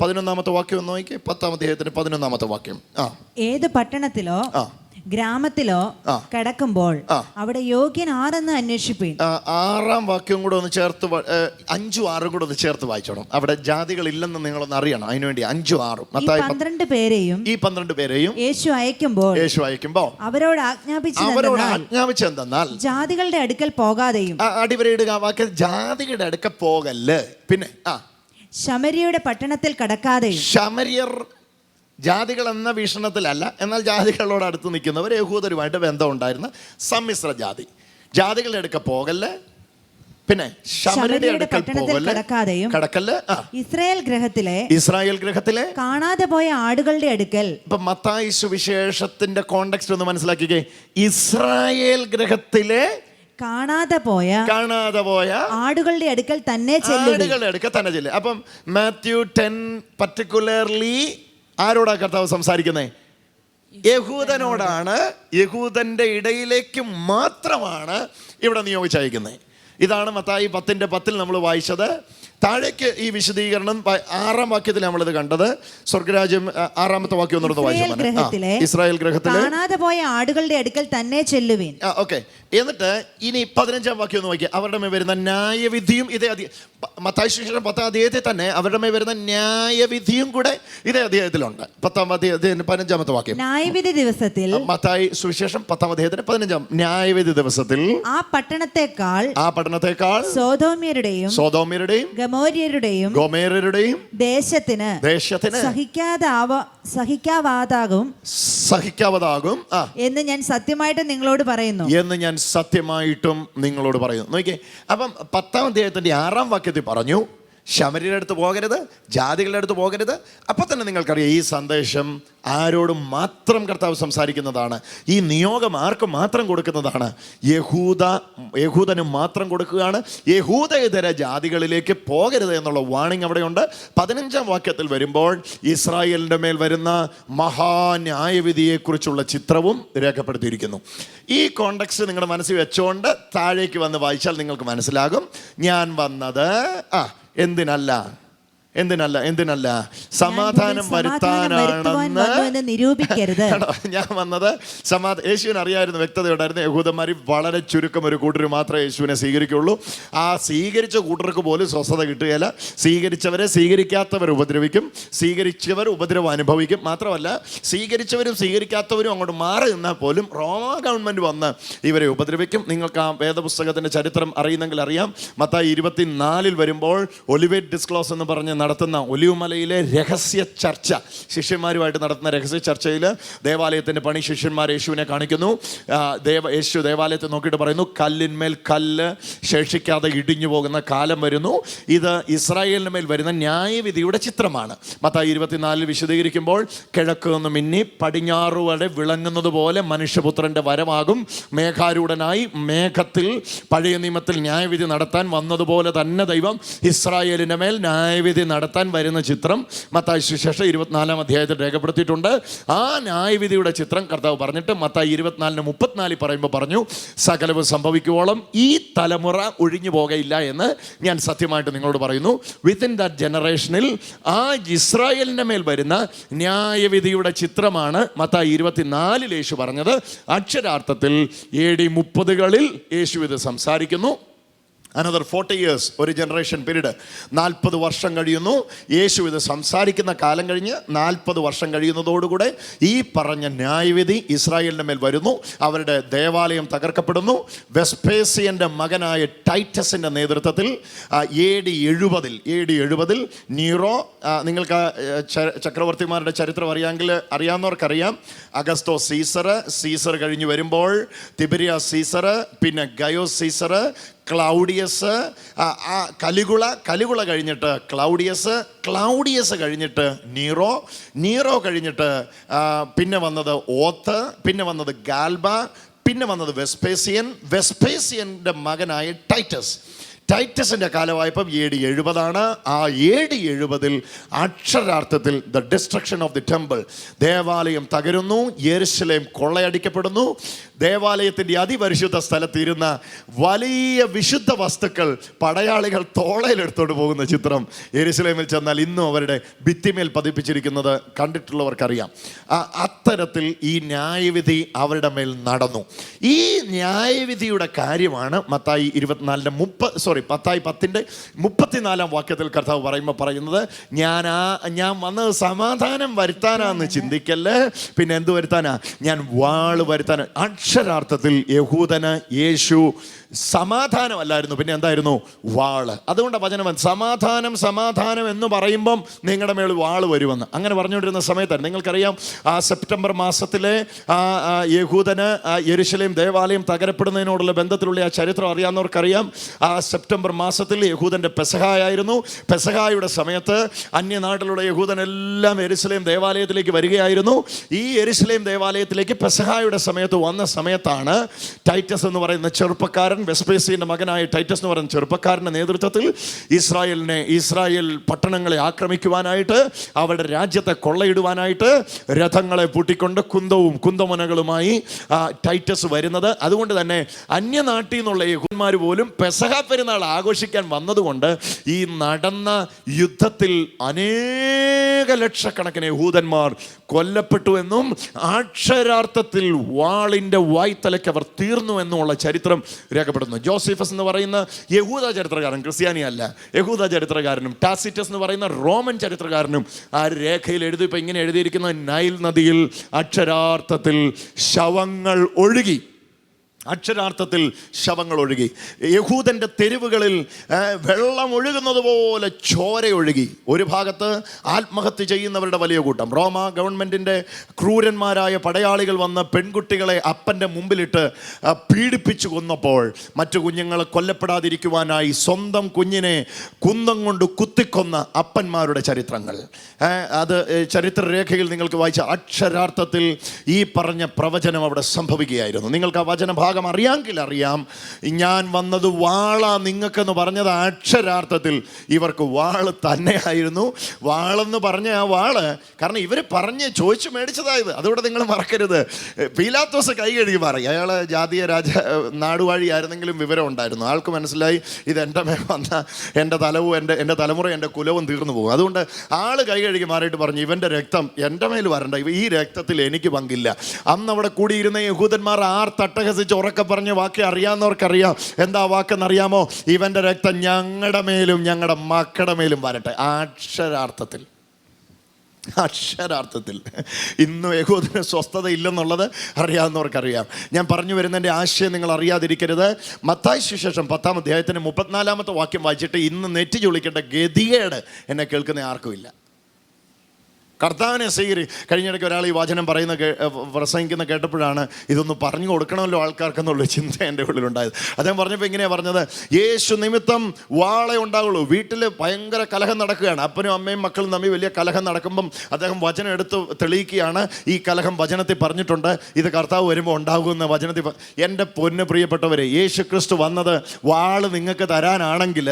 പതിനൊന്നാമത്തെ വാക്യം ഒന്ന് നോക്കി പത്താം അധ്യായത്തിന്റെ പതിനൊന്നാമത്തെ വാക്യം. ആ. ഏത് പട്ടണത്തിലോ ആ. ഗ്രാമത്തിലോ. കിടക്കുമ്പോൾ അവിടെ യോഗ്യൻ ആരെന്ന് അന്വേഷിപ്പീൻ ആറാം വാക്യം കൂടെ ഒന്ന് ചേർത്ത് അഞ്ചു ആറും കൂടെ ഒന്ന് ചേർത്ത് വായിച്ചോണം. അവിടെ ജാതികൾ ഇല്ലെന്ന് നിങ്ങളൊന്ന് അറിയണം അതിനുവേണ്ടി അഞ്ചും ആറും. പന്ത്രണ്ട് പേരെയും ഈ പന്ത്രണ്ട് പേരെയും യേശു അയക്കുമ്പോൾ യേശു അയക്കുമ്പോ അവരോട് അവരോട് ആജ്ഞാപിച്ചതെന്നാൽ ആജ്ഞാപിച്ചെന്തെന്നാൽ ജാതികളുടെ അടുക്കൽ പോകാതെയും അടിവരയിടുക ആ വാക്ക് ജാതികളുടെ അടുക്കൽ പോകല്ല്. പിന്നെ ആ. ശമരിയുടെ പട്ടണത്തിൽ കടക്കാതെ ശമര്യർ ജാതികൾ എന്ന വീക്ഷണത്തിലല്ല എന്നാൽ ജാതികളോട് അടുത്ത് നിൽക്കുന്നവർ യഹൂദരുമായിട്ട് ബന്ധം ഉണ്ടായിരുന്ന സമ്മിശ്ര ജാതി. ജാതികളുടെ അടുക്ക പോകല്ലേ പിന്നെ കടക്കല്ല് ഇസ്രായേൽ ഗ്രഹത്തിലെ ഇസ്രായേൽ ഗ്രഹത്തിലെ കാണാതെ പോയ ആടുകളുടെ അടുക്കൽ. ഇപ്പൊ മത്തായി സുവിശേഷത്തിന്റെ കോണ്ടെക്സ്റ്റ് ഒന്ന് മനസ്സിലാക്കിക്കേ. ഇസ്രായേൽ ഗ്രഹത്തിലെ കാണാതെ പോയ കാണാതെ പോയ ആടുകളുടെ അടുക്കൽ തന്നെ ആടുകളുടെ അടുക്കൽ തന്നെ ചെല്ലുക അപ്പം മാത്യു ടെൻ പർട്ടിക്കുലർലി ആരോടാ കർത്താവ് സംസാരിക്കുന്നത് യഹൂദനോടാണ്. യഹൂദന്റെ ഇടയിലേക്ക് മാത്രമാണ് ഇവിടെ നിയോഗിച്ചയക്കുന്നത്. ഇതാണ് മത്തായി പത്തിന്റെ പത്തിൽ നമ്മൾ വായിച്ചത്. താഴേക്ക് ഈ വിശദീകരണം ആറാം വാക്യത്തിൽ നമ്മളിത് കണ്ടത്. സ്വർഗരാജ്യം ആറാമത്തെ വാക്യം ഇസ്രായേൽ വായിച്ചു ഗ്രഹത്തിലെ ഇസ്രായേൽ ഗ്രഹത്തിലെ കാണാതെ പോയ ആടുകളുടെ അടുക്കൽ തന്നെ ചെല്ലുവിൻ. ഓക്കെ. എന്നിട്ട് ഇനി പതിനഞ്ചാം വാക്യം ഒന്ന് വായിക്കുക അവരുടെ മേൽ വരുന്ന ന്യായവിധിയും ഇതേ അതി മത്തായി പത്താം അധ്യായത്തിൽ തന്നെ അവരുടെ മേൽ വരുന്ന ന്യായവിധിയും കൂടെ ഇതേ അധ്യായത്തിലുണ്ട്. പത്താം അധ്യായത്തിന് പതിനഞ്ചാമത്തെ വാക്യം. ന്യായവിധി ദിവസത്തിൽ മത്തായി സുവിശേഷം പത്താം അധ്യായത്തിന് പതിനഞ്ചാം ന്യായവിധി ദിവസത്തിൽ ആ പട്ടണത്തെക്കാൾ ആ പട്ടണത്തെക്കാൾ സോതോമ്യരുടെയും സോതോമ്യരുടെയും ഗമോര്യരുടെയും ഗോമേരരുടെയും ദേശത്തിന് ദേശത്തിന് സഹിക്കാതാവ സഹിക്കാവാതാകും. സഹിക്കാവതാകും. എന്ന് ഞാൻ സത്യമായിട്ട് നിങ്ങളോട് പറയുന്നു. എന്ന് ഞാൻ സത്യമായിട്ടും നിങ്ങളോട് പറയുന്നു. നോക്കിയേ അപ്പം പത്താം അധ്യായത്തിന്റെ ആറാം വാക്യത്തിൽ പറഞ്ഞു ശമരിയുടെ അടുത്ത് പോകരുത് ജാതികളുടെ അടുത്ത് പോകരുത്. അപ്പോൾ തന്നെ നിങ്ങൾക്കറിയാം ഈ സന്ദേശം ആരോടും മാത്രം കർത്താവ് സംസാരിക്കുന്നതാണ്. ഈ നിയോഗം ആർക്ക് മാത്രം കൊടുക്കുന്നതാണ്. യഹൂദ യഹൂദന് മാത്രം കൊടുക്കുകയാണ്. യഹൂദയിതര ജാതികളിലേക്ക് പോകരുത് എന്നുള്ള വാണിംഗ് അവിടെയുണ്ട്. പതിനഞ്ചാം വാക്യത്തിൽ വരുമ്പോൾ ഇസ്രായേലിന്റെ മേൽ വരുന്ന മഹാന്യായവിധിയെക്കുറിച്ചുള്ള ചിത്രവും രേഖപ്പെടുത്തിയിരിക്കുന്നു. ഈ കോണ്ടക്സ്റ്റ് നിങ്ങളുടെ മനസ്സിൽ വെച്ചുകൊണ്ട് താഴേക്ക് വന്ന് വായിച്ചാൽ നിങ്ങൾക്ക് മനസ്സിലാകും. ഞാൻ വന്നത് ആ എന്തിനല്ല? എന്തിനല്ല എന്തിനല്ല? സമാധാനം വരുത്താനാണെന്ന് നിരൂപിക്കരുത്. ഞാൻ വന്നത് സമാധാന യേശുവിന് അറിയായിരുന്നു വ്യക്തതയുണ്ടായിരുന്നു. യഹൂദന്മാർ വളരെ ചുരുക്കം ഒരു കൂട്ടർ മാത്രമേ യേശുവിനെ സ്വീകരിക്കുള്ളൂ. ആ സ്വീകരിച്ച കൂട്ടർക്ക് പോലും സ്വസ്ഥത കിട്ടുകയില്ല. സ്വീകരിച്ചവരെ സ്വീകരിക്കാത്തവർ ഉപദ്രവിക്കും. സ്വീകരിച്ചവർ ഉപദ്രവം അനുഭവിക്കും. മാത്രമല്ല സ്വീകരിച്ചവരും സ്വീകരിക്കാത്തവരും അങ്ങോട്ട് മാറി നിന്നാൽ പോലും റോമ ഗവൺമെന്റ് വന്ന് ഇവരെ ഉപദ്രവിക്കും. നിങ്ങൾക്ക് ആ വേദപുസ്തകത്തിന്റെ ചരിത്രം അറിയുന്നെങ്കിൽ അറിയാം. മത്തായി ഇരുപത്തിനാലിൽ വരുമ്പോൾ ഒലിവേറ്റ് ഡിസ്ക്ലോസ് എന്ന് പറഞ്ഞ് നടത്തുന്ന ഒലിവുമലയിലെ രഹസ്യ ചർച്ച. ശിഷ്യന്മാരുമായിട്ട് നടത്തുന്ന രഹസ്യ ചർച്ചയിൽ ദേവാലയത്തിന്റെ പണി ശിഷ്യന്മാർ യേശുവിനെ കാണിക്കുന്നു. ദേവ യേശു ദേവാലയത്തെ നോക്കിയിട്ട് പറയുന്നു കല്ലിന്മേൽ കല്ല് ശേഷിക്കാതെ ഇടിഞ്ഞു പോകുന്ന കാലം വരുന്നു. ഇത് ഇസ്രായേലിന് മേൽ വരുന്ന ന്യായവിധിയുടെ ചിത്രമാണ്. മത്തായി ഇരുപത്തിനാലിൽ വിശദീകരിക്കുമ്പോൾ കിഴക്ക് നിന്ന് മിന്നി പടിഞ്ഞാറ് വരെ വിളങ്ങുന്നത് പോലെ മനുഷ്യപുത്രന്റെ വരമാകും മേഘാരൂഢനായി മേഘത്തിൽ പഴയ നിയമത്തിൽ ന്യായവിധി നടത്താൻ വന്നതുപോലെ തന്നെ ദൈവം ഇസ്രായേലിന്റെ മേൽ ന്യായവിധി നടത്താൻ വരുന്ന ചിത്രം മത്തായി സുശേഷം ഇരുപത്തിനാലാം അധ്യായത്തിൽ രേഖപ്പെടുത്തിയിട്ടുണ്ട്. ആ ന്യായവിധിയുടെ ചിത്രം കർത്താവ് പറഞ്ഞിട്ട് മത്തായി ഇരുപത്തിനാലിന് മുപ്പത്തിനാലിൽ പറയുമ്പോൾ പറഞ്ഞു സകലവും സംഭവിക്കുവോളം ഈ തലമുറ ഒഴിഞ്ഞു പോകയില്ല എന്ന് ഞാൻ സത്യമായിട്ട് നിങ്ങളോട് പറയുന്നു. വിത്തിൻ ദാറ്റ് ജനറേഷനിൽ ആ ഇസ്രായേലിന്റെ മേൽ വരുന്ന ന്യായവിധിയുടെ ചിത്രമാണ് മത്തായി ഇരുപത്തിനാലിൽ യേശു പറഞ്ഞത്. അക്ഷരാർത്ഥത്തിൽ എ ഡി മുപ്പതുകളിൽ യേശു ഇത് സംസാരിക്കുന്നു. അനദർ ഫോർട്ടി ഇയേഴ്സ് ഒരു ജനറേഷൻ പീരീഡ് നാൽപ്പത് വർഷം കഴിയുന്നു. യേശു ഇത് സംസാരിക്കുന്ന കാലം കഴിഞ്ഞ് നാൽപ്പത് വർഷം കഴിയുന്നതോടുകൂടെ ഈ പറഞ്ഞ ന്യായവിധി ഇസ്രായേലിന്റെ മേൽ വരുന്നു. അവരുടെ ദേവാലയം തകർക്കപ്പെടുന്നു. വെസ്പേസിയന്റെ മകനായ ടൈറ്റസിന്റെ നേതൃത്വത്തിൽ എ ഡി എഴുപതിൽ എ ഡി എഴുപതിൽ നീറോ നിങ്ങൾക്ക് ചക്രവർത്തിമാരുടെ ചരിത്രം അറിയാമെങ്കിൽ അറിയാവുന്നവർക്കറിയാം. അഗസ്റ്റോ സീസർ സീസർ കഴിഞ്ഞ് വരുമ്പോൾ തിബിരിയ സീസർ പിന്നെ ഗയോ സീസർ ക്ലൗഡിയസ് ആ, കലികുള കലികുള കഴിഞ്ഞിട്ട് ക്ലൗഡിയസ് ക്ലൗഡിയസ് കഴിഞ്ഞിട്ട് നീറോ നീറോ കഴിഞ്ഞിട്ട് പിന്നെ വന്നത് ഓത്ത് പിന്നെ വന്നത് ഗാൽബ പിന്നെ വന്നത് വെസ്പേസിയൻ വെസ്പേസിയന്റെ മകനായ ടൈറ്റസ്. ടൈറ്റസിന്റെ കാലവായ്പം എ ഡി എഴുപതാണ്. ആ എ ഡി എഴുപതിൽ അക്ഷരാർത്ഥത്തിൽ the destruction of the temple. ദേവാലയം തകരുന്നു യെരുശലേം കൊള്ളയടിക്കപ്പെടുന്നു. ദേവാലയത്തിന്റെ അതിപരിശുദ്ധ സ്ഥലത്തിരുന്ന വലിയ വിശുദ്ധ വസ്തുക്കൾ പടയാളികൾ തോളയിലെടുത്തോണ്ട് പോകുന്ന ചിത്രം എരുസലേമിൽ ചെന്നാൽ ഇന്നും അവരുടെ ഭിത്തിമേൽ പതിപ്പിച്ചിരിക്കുന്നത് കണ്ടിട്ടുള്ളവർക്കറിയാം. അത്തരത്തിൽ ഈ ന്യായവിധി അവരുടെ മേൽ നടന്നു. ഈ ന്യായവിധിയുടെ കാര്യമാണ് മത്തായി ഇരുപത്തിനാലിന്റെ മുപ്പ സോറി പത്തായി പത്തിന്റെ മുപ്പത്തിനാലാം വാക്യത്തിൽ കർത്താവ് പറയുമ്പോൾ പറയുന്നത് ഞാൻ ആ ഞാൻ വന്നത് സമാധാനം വരുത്താനാന്ന് ചിന്തിക്കല്ലേ? പിന്നെ എന്ത് വരുത്താനാ? ഞാൻ വാൾ വരുത്താൻ അക്ഷരാർത്ഥത്തിൽ യഹൂദന് യേശു സമാധാനമല്ലായിരുന്നു. പിന്നെ എന്തായിരുന്നു? വാൾ. അതുകൊണ്ട് വചനം സമാധാനം സമാധാനം എന്ന് പറയുമ്പം നിങ്ങളുടെ മേൽ വാൾ വരുമെന്ന്. അങ്ങനെ പറഞ്ഞുകൊണ്ടിരുന്ന സമയത്താണ് നിങ്ങൾക്കറിയാം ആ സെപ്റ്റംബർ മാസത്തിലെ ആ യഹൂദന് യരുശലേം ദേവാലയം തകരപ്പെടുന്നതിനോടുള്ള ബന്ധത്തിലുള്ള ആ ചരിത്രം അറിയാവുന്നവർക്കറിയാം. ആ സെപ്റ്റംബർ മാസത്തിൽ യഹൂദന്റെ പെസഹായായിരുന്നു. പെസഹായുടെ സമയത്ത് അന്യനാട്ടിലുള്ള യഹൂദനെല്ലാം എരുസലേം ദേവാലയത്തിലേക്ക് വരികയായിരുന്നു. ഈ എരുസലേം ദേവാലയത്തിലേക്ക് പെസഹായുടെ സമയത്ത് വന്ന സമയത്താണ് ടൈറ്റസ് എന്ന് പറയുന്ന ചെറുപ്പക്കാരൻ വെസ്പേസിയുടെ മകനായ ടൈറ്റസ് എന്ന് പറയുന്ന ചെറുപ്പക്കാരന്റെ നേതൃത്വത്തിൽ ഇസ്രായേലിനെ ഇസ്രായേൽ പട്ടണങ്ങളെ ആക്രമിക്കുവാനായിട്ട് അവരുടെ രാജ്യത്തെ കൊള്ളയിടുവാനായിട്ട് രഥങ്ങളെ പൂട്ടിക്കൊണ്ട് കുന്തവും കുന്തമനകളുമായി ടൈറ്റസ് വരുന്നത്. അതുകൊണ്ട് തന്നെ അന്യനാട്ടിൽ നിന്നുള്ള യഹൂന്മാർ പോലും പെസഹ പെരുന്നാൾ ആഘോഷിക്കാൻ വന്നതുകൊണ്ട് ഈ നടന്ന യുദ്ധത്തിൽ അനേക ലക്ഷക്കണക്കിന് യഹൂദന്മാർ കൊല്ലപ്പെട്ടു എന്നും അക്ഷരാർത്ഥത്തിൽ വാളിന്റെ വായ്ത്തലയ്ക്ക് അവർ തീർന്നു എന്നുമുള്ള ചരിത്രം രേഖപ്പെടുന്നു ജോസഫസ് എന്ന് പറയുന്ന യഹൂദ ചരിത്രകാരൻ ക്രിസ്ത്യാനി അല്ല യഹൂദ ചരിത്രകാരനും ടാസിറ്റസ് എന്ന് പറയുന്ന റോമൻ ചരിത്രകാരനും ആ രേഖയിൽ എഴുതി ഇപ്പം ഇങ്ങനെ എഴുതിയിരിക്കുന്ന നൈൽ നദിയിൽ അക്ഷരാർത്ഥത്തിൽ ശവങ്ങൾ ഒഴുകി. അക്ഷരാർത്ഥത്തിൽ ശവങ്ങൾ ഒഴുകി യഹൂദന്റെ തെരുവുകളിൽ വെള്ളം ഒഴുകുന്നത് പോലെ ചോര ഒഴുകി ഒരു ഭാഗത്ത് ആത്മഹത്യ ചെയ്യുന്നവരുടെ വലിയ കൂട്ടം. റോമ ഗവൺമെന്റിന്റെ ക്രൂരന്മാരായ പടയാളികൾ വന്ന് പെൺകുട്ടികളെ അപ്പന്റെ മുമ്പിലിട്ട് പീഡിപ്പിച്ചു കൊന്നപ്പോൾ മറ്റു കുഞ്ഞുങ്ങൾ കൊല്ലപ്പെടാതിരിക്കുവാനായി സ്വന്തം കുഞ്ഞിനെ കുന്തം കൊണ്ട് കുത്തിക്കൊന്ന അപ്പന്മാരുടെ ചരിത്രങ്ങൾ. അത് ചരിത്രരേഖയിൽ നിങ്ങൾക്ക് വായിച്ച അക്ഷരാർത്ഥത്തിൽ ഈ പറഞ്ഞ പ്രവചനം അവിടെ സംഭവിക്കുകയായിരുന്നു. നിങ്ങൾക്ക് ആ വചനഭാഗം അറിയാമെങ്കിൽ അറിയാം. ഞാൻ വന്നത് വാള നിങ്ങൾക്കെന്ന് പറഞ്ഞത് അക്ഷരാർത്ഥത്തിൽ. ഇവർക്ക് വാൾ തന്നെയായിരുന്നു. വാളെന്ന് പറഞ്ഞ ആ വാൾ കാരണം ഇവർ പറഞ്ഞ് ചോദിച്ചു മേടിച്ചതായത്. അതുകൂടെ നിങ്ങൾ മറക്കരുത്. പീലാത്തോസ് കൈ കഴുകി മാറി. അയാൾ ജാതീയ രാജ നാടുവാഴി ആയിരുന്നെങ്കിലും വിവരം ഉണ്ടായിരുന്നു. ആൾക്ക് മനസ്സിലായി ഇത് എന്റെ മേൽ വന്ന എന്റെ തലവും എന്റെ എന്റെ തലമുറ എന്റെ കുലവും തീർന്നു പോകും. അതുകൊണ്ട് ആൾ കൈ കഴുകി മാറിയിട്ട് പറഞ്ഞു ഇവന്റെ രക്തം എന്റെ മേൽ വരണ്ട. ഈ രക്തത്തിൽ എനിക്ക് പങ്കില്ല. അന്ന് അവിടെ കൂടിയിരുന്ന യഹൂദന്മാർ ആർ തട്ടഹസിച്ച് ഉറക്കെ പറഞ്ഞ് വാക്ക് അറിയാവുന്നവർക്കറിയാം. എന്താ വാക്കെന്നറിയാമോ? ഇവന്റെ രക്തം ഞങ്ങളുടെ മേലും ഞങ്ങളുടെ മക്കളുടെ മേലും വരട്ടെ. അക്ഷരാർത്ഥത്തിൽ. അക്ഷരാർത്ഥത്തിൽ. ഇന്നും യഹൂദന് സ്വസ്ഥത ഇല്ലെന്നുള്ളത് അറിയാവുന്നവർക്കറിയാം. ഞാൻ പറഞ്ഞു വരുന്നതിന്റെ ആശയം നിങ്ങൾ അറിയാതിരിക്കരുത്. മത്തായ സുശേഷം പത്താം അധ്യായത്തിന് മുപ്പത്തിനാലാമത്തെ വാക്യം വായിച്ചിട്ട് ഇന്ന് നെറ്റി ചൊളിക്കേണ്ട ഗതികേട് എന്നെ കേൾക്കുന്ന ആർക്കും ഇല്ല. കർത്താവിനെ സ്വീകരി കഴിഞ്ഞിടയ്ക്ക് ഒരാൾ ഈ വചനം പറയുന്ന പ്രസംഗിക്കുന്ന കേട്ടപ്പോഴാണ് ഇതൊന്ന് പറഞ്ഞു കൊടുക്കണമല്ലോ ആൾക്കാർക്കെന്നുള്ള ചിന്ത എന്റെ ഉള്ളിലുണ്ടായത്. അദ്ദേഹം പറഞ്ഞപ്പോൾ ഇങ്ങനെയാണ് പറഞ്ഞത് യേശു നിമിത്തം വാളെ ഉണ്ടാവുള്ളൂ. വീട്ടിൽ ഭയങ്കര കലഹം നടക്കുകയാണ്. അപ്പനും അമ്മയും മക്കളും തമ്മിൽ വലിയ കലഹം നടക്കുമ്പം അദ്ദേഹം വചനം എടുത്ത് തെളിയിക്കുകയാണ്. ഈ കലഹം വചനത്തിൽ പറഞ്ഞിട്ടുണ്ട്. ഇത് കർത്താവ് വരുമ്പോൾ ഉണ്ടാകുമെന്ന് വചനത്തിൽ എന്റെ പൊന്ന് പ്രിയപ്പെട്ടവരെ യേശു ക്രിസ്തു വന്നത് വാൾ നിങ്ങൾക്ക് തരാനാണെങ്കിൽ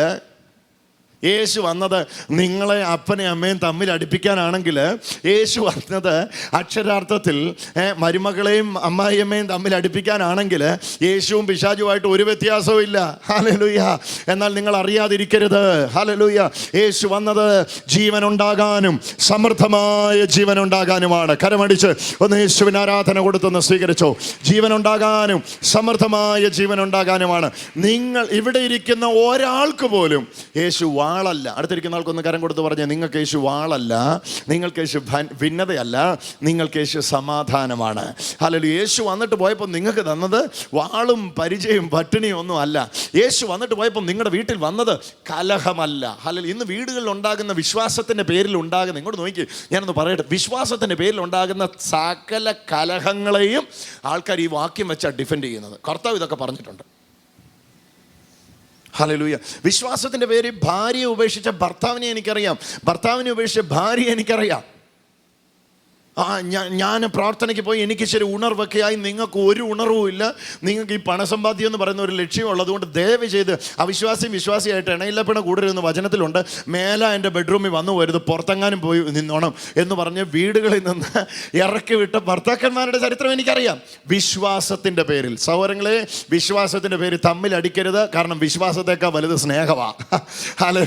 യേശു വന്നത് നിങ്ങളെ അപ്പനെ അമ്മയും തമ്മിൽ അടുപ്പിക്കാനാണെങ്കിൽ യേശു വന്നത് അക്ഷരാർത്ഥത്തിൽ മരുമകളെയും അമ്മായിയമ്മയും തമ്മിൽ അടുപ്പിക്കാനാണെങ്കിൽ യേശുവും പിശാചുമായിട്ട് ഒരു വ്യത്യാസവും ഇല്ല. ഹാലലൂയ എന്നാൽ നിങ്ങൾ അറിയാതിരിക്കരുത്. ഹാലലൂയ യേശു വന്നത് ജീവനുണ്ടാകാനും സമൃദ്ധമായ ജീവനുണ്ടാകാനുമാണ്. കരമടിച്ച് ഒന്ന് യേശുവിന് ആരാധന കൊടുത്തൊന്ന് സ്വീകരിച്ചോ. ജീവനുണ്ടാകാനും സമൃദ്ധമായ ജീവനുണ്ടാകാനുമാണ്. നിങ്ങൾ ഇവിടെ ഇരിക്കുന്ന ഒരാൾക്ക് പോലും യേശു വാളല്ല. അടുത്തിരിക്കുന്ന ആൾക്കൊന്ന് കരം കൊടുത്ത് പറഞ്ഞേ നിങ്ങൾക്ക് യേശു വാളല്ല നിങ്ങൾക്ക് യേശു ഭിന്നതയല്ല നിങ്ങൾക്ക് യേശു സമാധാനമാണ്. അല്ലെങ്കിൽ യേശു വന്നിട്ട് പോയപ്പോൾ നിങ്ങൾക്ക് തന്നത് വാളും പരിചയം പട്ടിണിയും ഒന്നും അല്ല. യേശു വന്നിട്ട് പോയപ്പോൾ നിങ്ങളുടെ വീട്ടിൽ വന്നത് കലഹമല്ല. അല്ലെങ്കിൽ ഇന്ന് വീടുകളിൽ ഉണ്ടാകുന്ന വിശ്വാസത്തിന്റെ പേരിൽ ഉണ്ടാകുന്ന ഇങ്ങോട്ട് നോക്കി ഞാനൊന്ന് പറയട്ടെ. വിശ്വാസത്തിന്റെ പേരിൽ ഉണ്ടാകുന്ന സകല കലഹങ്ങളെയും ആൾക്കാർ ഈ വാക്യം വെച്ചാണ് ഡിഫെൻഡ് ചെയ്യുന്നത്. കർത്താവ് ഇതൊക്കെ പറഞ്ഞിട്ടുണ്ട്. ഹലലൂയ വിശ്വാസത്തിന്റെ പേര് ഭാര്യയെ ഉപേക്ഷിച്ച ഭർത്താവിനെ എനിക്കറിയാം. ഭർത്താവിനെ ഉപേക്ഷിച്ച ഭാര്യയെ എനിക്കറിയാം. ആ ഞാൻ പ്രാർത്ഥനയ്ക്ക് പോയി എനിക്ക് ശരി ഉണർവൊക്കെയായി. നിങ്ങൾക്ക് ഒരു ഉണർവും ഇല്ല. നിങ്ങൾക്ക് ഈ പണസമ്പാദ്യം എന്ന് പറയുന്ന ഒരു ലക്ഷ്യമുള്ളത് അതുകൊണ്ട് ദയവ് ചെയ്ത് അവിശ്വാസിയും വിശ്വാസിയായിട്ട് ഇണയില്ലപ്പിണ കൂടരുതെന്ന് വചനത്തിലുണ്ട്. മേല എന്റെ ബെഡ്റൂമിൽ വന്നു വരുത് പുറത്തെങ്ങാനും പോയി നിന്നോണം എന്ന് പറഞ്ഞ് വീടുകളിൽ നിന്ന് ഇറക്കി വിട്ട ഭർത്താക്കന്മാരുടെ ചരിത്രം എനിക്കറിയാം. വിശ്വാസത്തിന്റെ പേരിൽ. സൗരങ്ങളെ വിശ്വാസത്തിന്റെ പേരിൽ തമ്മിൽ അടിക്കരുത്. കാരണം വിശ്വാസത്തേക്കാൾ വലുത് സ്നേഹമാണ് ഹലോ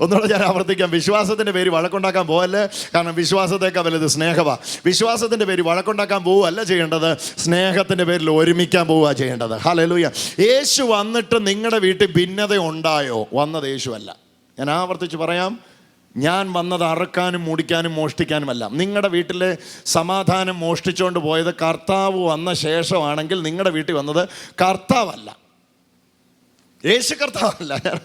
ഒന്നുകൂടെ ഞാൻ ആവർത്തിക്കാം. വിശ്വാസത്തിന്റെ പേര് വഴക്കുണ്ടാക്കാൻ പോകല്ലേ കാരണം വിശ്വാസത്തേക്കാൾ വലുത് സ്നേഹമാണ് വിശ്വാസത്തിന്റെ പേര് വഴക്കുണ്ടാക്കാൻ പോവുകയല്ല ചെയ്യേണ്ടത്. സ്നേഹത്തിന്റെ പേരിൽ ഒരുമിക്കാൻ പോവുക ചെയ്യേണ്ടത്. ഹലലൂയ യേശു വന്നിട്ട് നിങ്ങളുടെ വീട്ടിൽ ഭിന്നത ഉണ്ടായോ? വന്നത് യേശു അല്ല ഞാൻ ആവർത്തിച്ച് പറയാം. ഞാൻ വന്നത് അറുക്കാനും മുടിക്കാനും മോഷ്ടിക്കാനുമല്ല. നിങ്ങളുടെ വീട്ടിലെ സമാധാനം മോഷ്ടിച്ചുകൊണ്ട് പോയത് കർത്താവ് വന്ന ശേഷമാണെങ്കിൽ നിങ്ങളുടെ വീട്ടിൽ വന്നത് കർത്താവല്ല. യേശു കർത്താവല്ല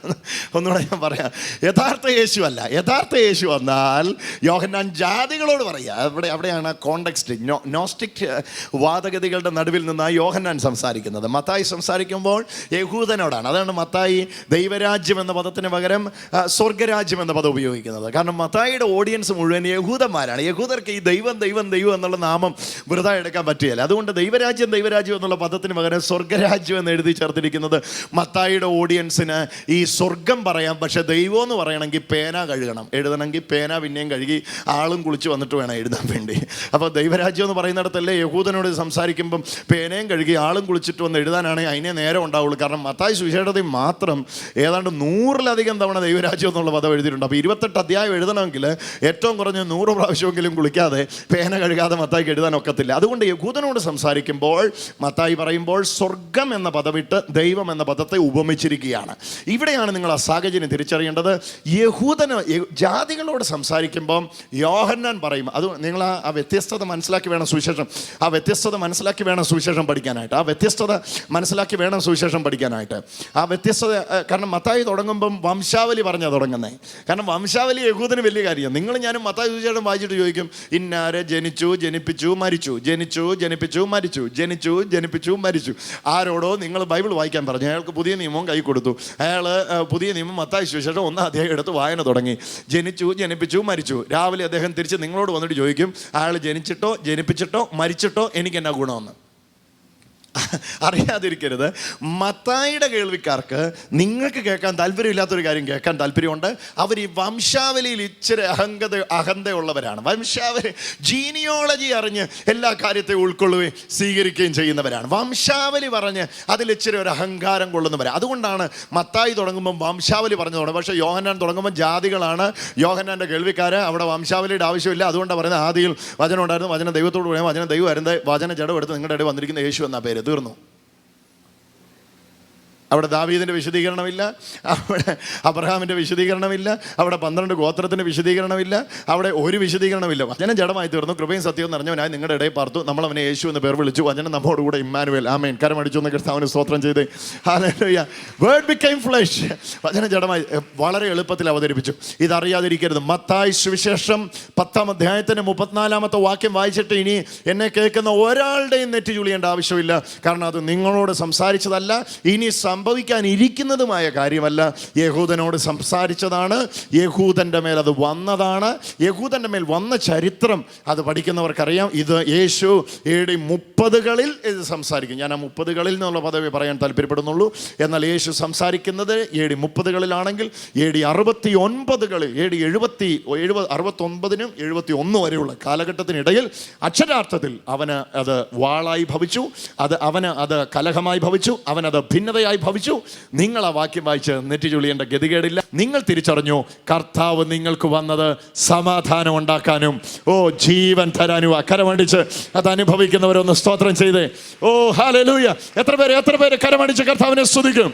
ഒന്നുകൂടെ ഞാൻ പറയാം. യഥാർത്ഥ യേശു അല്ല. യഥാർത്ഥ യേശു വന്നാൽ യോഹന്നാൻ ജാതികളോട് പറയുക. അവിടെ അവിടെയാണ് കോണ്ടക്സ്റ്റ് നോസ്റ്റിക് വാദഗതികളുടെ നടുവിൽ നിന്നാണ് യോഹന്നാൻ സംസാരിക്കുന്നത്. മത്തായി സംസാരിക്കുമ്പോൾ യഹൂദനോടാണ്. അതാണ് മത്തായി ദൈവരാജ്യം എന്ന പദത്തിന് പകരം സ്വർഗരാജ്യം എന്ന പദം ഉപയോഗിക്കുന്നത്. കാരണം മത്തായിയുടെ ഓഡിയൻസ് മുഴുവൻ യഹൂദന്മാരാണ്. യഹൂദർക്ക് ഈ ദൈവം ദൈവം ദൈവം എന്നുള്ള നാമം വെറുതെ എടുക്കാൻ പറ്റുകയില്ല. അതുകൊണ്ട് ദൈവരാജ്യം ദൈവരാജ്യം എന്നുള്ള പദത്തിന് പകരം സ്വർഗരാജ്യം എന്ന് എഴുതി ചേർത്തിരിക്കുന്നത് മത്തായിയുടെ ഓഡിയൻസിന് ഈ സ്വർഗം പറയാം. പക്ഷെ ദൈവം എന്ന് പറയണമെങ്കിൽ പേന കഴുകണം. എഴുതണമെങ്കിൽ പേന പിന്നെയും കഴുകി ആളും കുളിച്ച് വന്നിട്ട് വേണം എഴുതാൻ വേണ്ടി. അപ്പോൾ ദൈവരാജ്യം എന്ന് പറയുന്നിടത്തല്ലേ യഹൂദനോട് സംസാരിക്കുമ്പം പേനയും കഴുകി ആളും കുളിച്ചിട്ട് വന്ന് എഴുതാനാണെങ്കിൽ അതിനെ നേരം ഉണ്ടാവുള്ളൂ. കാരണം മത്തായി സുവിശേഷതയിൽ മാത്രം ഏതാണ്ട് നൂറിലധികം തവണ ദൈവരാജ്യം എന്നുള്ള പദം എഴുതിയിട്ടുണ്ട്. അപ്പോൾ ഇരുപത്തെട്ട് അധ്യായം എഴുതണമെങ്കിൽ ഏറ്റവും കുറഞ്ഞ നൂറ് പ്രാവശ്യമെങ്കിലും കുളിക്കാതെ പേന കഴുകാതെ മത്തായിക്ക് എഴുതാൻ ഒക്കത്തില്ല. അതുകൊണ്ട് യഹൂദനോട് സംസാരിക്കുമ്പോൾ മത്തായി പറയുമ്പോൾ സ്വർഗം എന്ന പദവിട്ട് ദൈവം എന്ന പദത്തെ ഉപമിച്ചിരിക്കുകയാണ് ഇവിടെയാണ് നിങ്ങൾ ആ സാഹചര്യം തിരിച്ചറിയേണ്ടത്. യഹൂദന് ജാതികളോട് സംസാരിക്കുമ്പം യോഹന്നാൻ പറയും. അത് നിങ്ങൾ ആ- വ്യത്യസ്തത മനസ്സിലാക്കി വേണം സുവിശേഷം. ആ വ്യത്യസ്തത മനസ്സിലാക്കി വേണം സുവിശേഷം പഠിക്കാനായിട്ട്. ആ വ്യത്യസ്തത മനസ്സിലാക്കി വേണം സുവിശേഷം പഠിക്കാനായിട്ട്. ആ വ്യത്യസ്തത കാരണം മത്തായി തുടങ്ങുമ്പം വംശാവലി പറഞ്ഞാൽ തുടങ്ങുന്നത് കാരണം വംശാവലി യഹൂദന് വലിയ കാര്യമാണ് നിങ്ങൾ ഞാനും മത്തായി സുവിശേഷം വായിച്ചിട്ട് ചോദിക്കും ഇന്നാരെ ജനിച്ചു ജനിപ്പിച്ചു മരിച്ചു? ജനിച്ചു ജനിപ്പിച്ചു മരിച്ചു? ജനിച്ചു ജനിപ്പിച്ചു മരിച്ചു? ആരോടോ നിങ്ങൾ ബൈബിൾ വായിക്കാൻ പറഞ്ഞു. അയാൾക്ക് പുതിയ നിയമവും കൈ കൊടുത്തു. അയാൾ പുതിയ നിയമം മത്തായി സുവിശേഷം ഒന്ന് അദ്ദേഹം എടുത്ത് വായന തുടങ്ങി. ജനിച്ചു ജനിപ്പിച്ചു മരിച്ചു. രാവിലെ അദ്ദേഹം തിരിച്ച് നിങ്ങളോട് വന്നിട്ട് ചോദിക്കും അയാൾ ജനിച്ചിട്ടോ ജനിപ്പിച്ചിട്ടോ മരിച്ചിട്ടോ എനിക്ക് എന്നാ ഗുണമെന്ന്? അറിയാതിരിക്കരുത്. മത്തായിയുടെ കേൾവിക്കാർക്ക് നിങ്ങൾക്ക് കേൾക്കാൻ താല്പര്യമില്ലാത്തൊരു കാര്യം കേൾക്കാൻ താല്പര്യമുണ്ട്. അവർ ഈ വംശാവലിയിൽ ഇച്ചിരി അഹങ്കത അഹന്തയുള്ളവരാണ്. വംശാവലി ജീനിയോളജി അറിഞ്ഞ് എല്ലാ കാര്യത്തെയും ഉൾക്കൊള്ളുകയും സ്വീകരിക്കുകയും ചെയ്യുന്നവരാണ്. വംശാവലി പറഞ്ഞ് അതിലിച്ചിരി ഒരു അഹങ്കാരം കൊള്ളുന്നവരാണ് അതുകൊണ്ടാണ് മത്തായി തുടങ്ങുമ്പോൾ വംശാവലി പറഞ്ഞു തുടങ്ങും പക്ഷേ യോഹന്നാൻ തുടങ്ങുമ്പോൾ ജാതികളാണ്. യോഹന്നാന്റെ കേൾവിക്കാർ അവിടെ വംശാവലിയുടെ ആവശ്യമില്ല. അതുകൊണ്ടാണ് പറയുന്നത് ആദിയിൽ വചനം ഉണ്ടായിരുന്നു. വചനം ദൈവത്തോട് പറയാം വചനം ദൈവം വരുന്നത് വചന ജഡം എടുത്ത് നിങ്ങളുടെ ഇടയിൽ വന്നിരിക്കുന്ന യേശു എന്ന പേര്. തീർന്നു. അവിടെ ദാവീദിന്റെ വിശദീകരണമില്ല അവിടെ അബ്രഹാമിന്റെ വിശദീകരണമില്ല അവിടെ പന്ത്രണ്ട് ഗോത്രത്തിന്റെ വിശദീകരണമില്ല അവിടെ ഒരു വിശദീകരണമില്ല. വചനം ജഡമായി തീർന്നു. കൃപയും സത്യവും നിറഞ്ഞവനായി നിങ്ങളുടെ ഇടയിൽ പാർത്തു. നമ്മൾ അവനെ യേശു എന്ന് പേർ വിളിച്ചു. വചനം നമ്മോടുകൂടെ ഇമ്മാനുവൽ. ആമേൻ. കരമടിച്ചു എന്ന് കർത്താവിന് സ്തോത്രം ചെയ്ത്. വേർഡ് ബിക്കൈം ഫ്ലഷ് വചന ജഡമായി വളരെ എളുപ്പത്തിൽ അവതരിപ്പിച്ചു. ഇതറിയാതിരിക്കരുത്. മത്തായി സുവിശേഷം പത്താം അധ്യായത്തിന്റെ മുപ്പത്തിനാലാമത്തെ വാക്യം വായിച്ചിട്ട് ഇനി എന്നെ കേൾക്കുന്ന ഒരാളുടെയും നെറ്റ് ചുളിയേണ്ട ആവശ്യമില്ല. കാരണം അത് നിങ്ങളോട് സംസാരിച്ചതല്ല. ഇനി സംഭവിക്കാനിരിക്കുന്നതുമായ കാര്യമല്ല. യഹൂദനോട് സംസാരിച്ചതാണ്. യഹൂദന്റെ മേൽ അത് വന്നതാണ്. യഹൂദന്റെ മേൽ വന്ന ചരിത്രം അത് പഠിക്കുന്നവർക്കറിയാം. ഇത് യേശു ഏടി മുപ്പതുകളിൽ ഇത് സംസാരിക്കും. ഞാൻ ആ മുപ്പതുകളിൽ എന്നുള്ള പദവി പറയാൻ താല്പര്യപ്പെടുന്നുള്ളൂ. എന്നാൽ യേശു സംസാരിക്കുന്നത് ഏടി മുപ്പതുകളിലാണെങ്കിൽ ഏടി അറുപത്തി ഒൻപതുകളിൽ ഏടി എഴുപത്തി എഴുപത് അറുപത്തൊൻപതിനും എഴുപത്തി ഒന്ന് വരെയുള്ള കാലഘട്ടത്തിനിടയിൽ അക്ഷരാർത്ഥത്തിൽ അവന് അത് വാളായി ഭവിച്ചു. അത് അവന് അത് കലഹമായി ഭവിച്ചു. അവനത് ഭിന്നതയായി ഭവിച്ചു. നിങ്ങൾ ആ വാക്യം വായിച്ച് നെറ്റി ചൊളിയേണ്ട ഗതികേടില്ല. നിങ്ങൾ തിരിച്ചറിഞ്ഞു കർത്താവ് നിങ്ങൾക്ക് വന്നത് സമാധാനം ഉണ്ടാക്കാനും ഓ ജീവൻ തരാനും കരമടിച്ച് അത് അനുഭവിക്കുന്നവരൊന്ന് സ്തോത്രം ചെയ്തേ. ഓ ഹാലലൂയ എത്ര പേര് എത്ര പേര് കരമടിച്ച് കർത്താവിനെ സ്തുതിക്കും?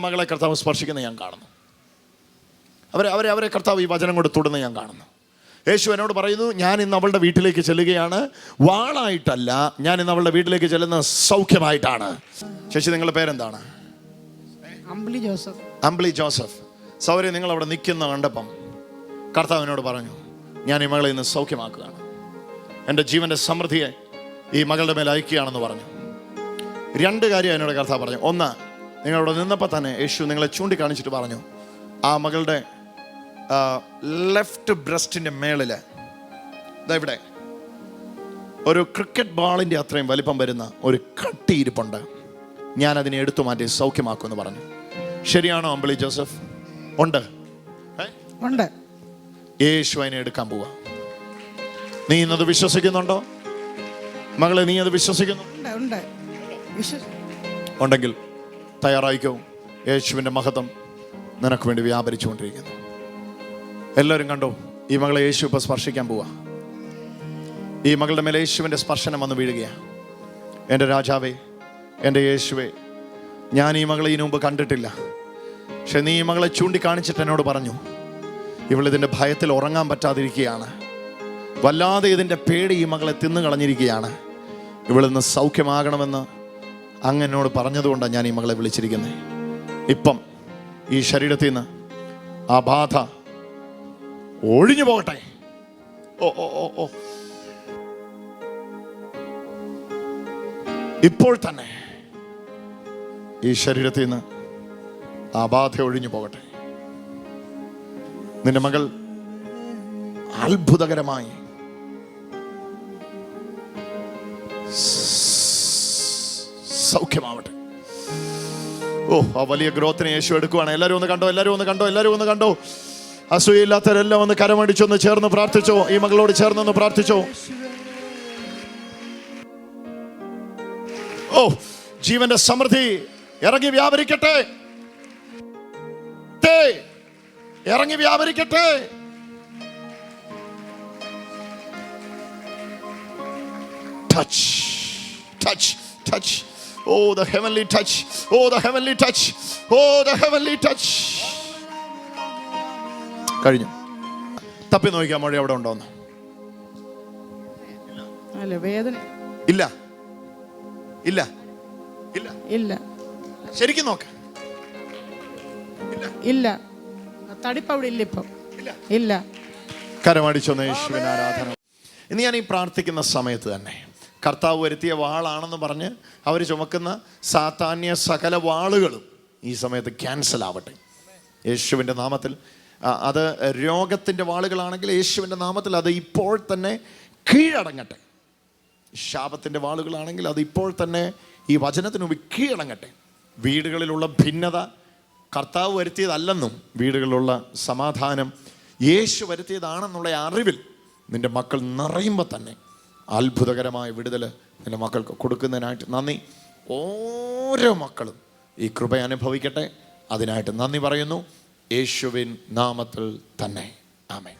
മകളെ കർത്താവ് സ്പർശിക്കുന്ന ഞാൻ കാണുന്നു. അവരെ അവരെ അവരെ കർത്താവ് ഈ വചനം കൊണ്ട് തൊടുന്ന ഞാൻ കാണുന്നു. യേശു എന്നോട് പറയുന്നു ഞാൻ ഇന്ന് അവളുടെ വീട്ടിലേക്ക് ചെല്ലുകയാണ്. വാളായിട്ടല്ല ഞാൻ ഇന്ന് അവളുടെ വീട്ടിലേക്ക് ചെല്ലുന്ന സൗഖ്യമായിട്ടാണ്. ശശി നിങ്ങളുടെ പേരെന്താണ്? അമ്പിളി ജോസഫ്. അംബ്ലി ജോസഫ്. സൗരി നിങ്ങൾ അവിടെ നിൽക്കുന്ന കണ്ടപ്പം കർത്താവിനോട് പറഞ്ഞു ഞാൻ ഈ മകളെ ഇന്ന് സൗഖ്യമാക്കുകയാണ്. എന്റെ ജീവന്റെ സമൃദ്ധിയെ ഈ മകളുടെ മേൽ അയക്കുകയാണെന്ന് പറഞ്ഞു. രണ്ട് കാര്യം എന്നോട് കർത്താവ് പറഞ്ഞു. ഒന്ന് നിങ്ങളവിടെ നിന്നപ്പോൾ തന്നെ യേശു നിങ്ങളെ ചൂണ്ടിക്കാണിച്ചിട്ട് പറഞ്ഞു ആ മകളുടെ ലെഫ്റ്റ് ബ്രസ്റ്റിന്റെ മേളിൽ ദാ ഇവിടെ. ഒരു ക്രിക്കറ്റ് ബോളിന്റെ അത്രയും വലിപ്പം വരുന്ന ഒരു കട്ടിയിരിപ്പുണ്ട് ഞാൻ അതിനെ എടുത്തു മാറ്റി സൗഖ്യമാക്കുമെന്ന് പറഞ്ഞു. ശരിയാണോ അമ്പിളി ജോസഫ്? ഉണ്ട്. ഉണ്ട്. യേശു അതിനെ എടുക്കാൻ പോവാ. നീ ഇന്നത് വിശ്വസിക്കുന്നുണ്ടോ? മകളെ നീ അത് വിശ്വസിക്കുന്നു? ഉണ്ട് ഉണ്ട്. ഉണ്ടെങ്കിൽ തയ്യാറായിക്കോ. യേശുവിന്റെ മഹത്വം നിനക്ക് വേണ്ടി വ്യാപരിച്ചുകൊണ്ടിരിക്കുന്നു. എല്ലാവരും കണ്ടോ? ഈ മകളെ യേശു ഇപ്പോൾ സ്പർശിക്കാൻ പോവാ. ഈ മകളുടെ മേലെ യേശുവിന്റെ സ്പർശനം വന്ന് വീഴുകയാണ് എന്റെ രാജാവേ എന്റെ യേശുവേ ഞാൻ ഈ മകളെ ഇതിനു മുമ്പ് കണ്ടിട്ടില്ല. പക്ഷെ നീ ഈ മകളെ ചൂണ്ടിക്കാണിച്ചിട്ട് എന്നോട് പറഞ്ഞു ഇവളിതിന്റെ ഭയത്തിൽ ഉറങ്ങാൻ പറ്റാതിരിക്കുകയാണ്. വല്ലാതെ ഇതിന്റെ പേടി ഈ മകളെ തിന്നു കളഞ്ഞിരിക്കുകയാണ്. ഇവളിന്ന് സൗഖ്യമാകണമെന്ന് അങ്ങ് എന്നോട് പറഞ്ഞതുകൊണ്ടാണ് ഞാൻ ഈ മകളെ വിളിച്ചിരിക്കുന്നത്. ഇപ്പം ഈ ശരീരത്തിൽ നിന്ന് ആ ബാധ ഒഴിഞ്ഞു പോകട്ടെ. ഓ ഓ ഓ ഓ. ഇപ്പോൾ തന്നെ ഈ ശരീരത്തിൽ നിന്ന് ആ ബാധ ഒഴിഞ്ഞു പോകട്ടെ. നിന്റെ മകൾ അത്ഭുതകരമായി സൗഖ്യമാവട്ടെ. ഓ ആ വലിയ ഗ്രോത്തിനെ യേശു എടുക്കുവാണ്. എല്ലാവരും ഒന്ന് കണ്ടോ? എല്ലാവരും ഒന്ന് കണ്ടോ? എല്ലാവരും ഒന്ന് കണ്ടോ? അസൂയില്ലാത്തവരെല്ലാം ഒന്ന് കരമടിച്ചൊന്ന് ചേർന്ന് പ്രാർത്ഥിച്ചോ. ഈ മകളോട് ചേർന്നൊന്ന് പ്രാർത്ഥിച്ചോ. ഓ ജീവന്റെ സമൃദ്ധി ഇറങ്ങി വ്യാപരിക്കട്ടെ. ഇറങ്ങി വ്യാപരിക്കട്ടെ. Touch touch touch oh the heavenly touch oh the heavenly touch oh the heavenly touch. കഴിഞ്ഞു. തപ്പി നോക്കിയാൽ മഴ അവിടെ ഉണ്ടോന്ന്? അല്ല വേദന ഇല്ല. ഇല്ല. ഇല്ല. ഇല്ല. ശരിക്കും നോക്ക്. ഇല്ല. തടിപ്പ് അവിടെ ഇല്ല ഇപ്പം. ഇല്ല. കരമടിച്ചൊന്ന് യേശുവിന് ആരാധന ഇന്ന് ഞാൻ ഈ പ്രാർത്ഥിക്കുന്ന സമയത്ത് തന്നെ കർത്താവ് വരുത്തിയ വാളാണെന്ന് പറഞ്ഞ് അവർ ചുമക്കുന്ന സാധാന്യ സകല വാളുകളും ഈ സമയത്ത് ക്യാൻസൽ ആവട്ടെ. യേശുവിന്റെ നാമത്തിൽ അത് രോഗത്തിന്റെ വാളുകളാണെങ്കിൽ യേശുവിന്റെ നാമത്തിൽ അത് ഇപ്പോൾ തന്നെ കീഴടങ്ങട്ടെ. ശാപത്തിന്റെ വാളുകളാണെങ്കിൽ അത് ഇപ്പോൾ തന്നെ ഈ വചനത്തിന് കീഴടങ്ങട്ടെ. വീടുകളിലുള്ള ഭിന്നത കർത്താവ് വരുത്തിയതല്ലെന്നും വീടുകളിലുള്ള സമാധാനം യേശു വരുത്തിയതാണെന്നുള്ള അറിവിൽ നിന്റെ മക്കൾ നിറയുമ്പോൾ തന്നെ അത്ഭുതകരമായ വിടുതൽ നിന്റെ മക്കൾക്ക് കൊടുക്കുന്നതിനായിട്ട് നന്ദി. ഓരോ മക്കളും ഈ കൃപ അനുഭവിക്കട്ടെ. അതിനായിട്ട് നന്ദി പറയുന്നു. യേശുവിൻ നാമത്തിൽ തന്നെ. ആമേ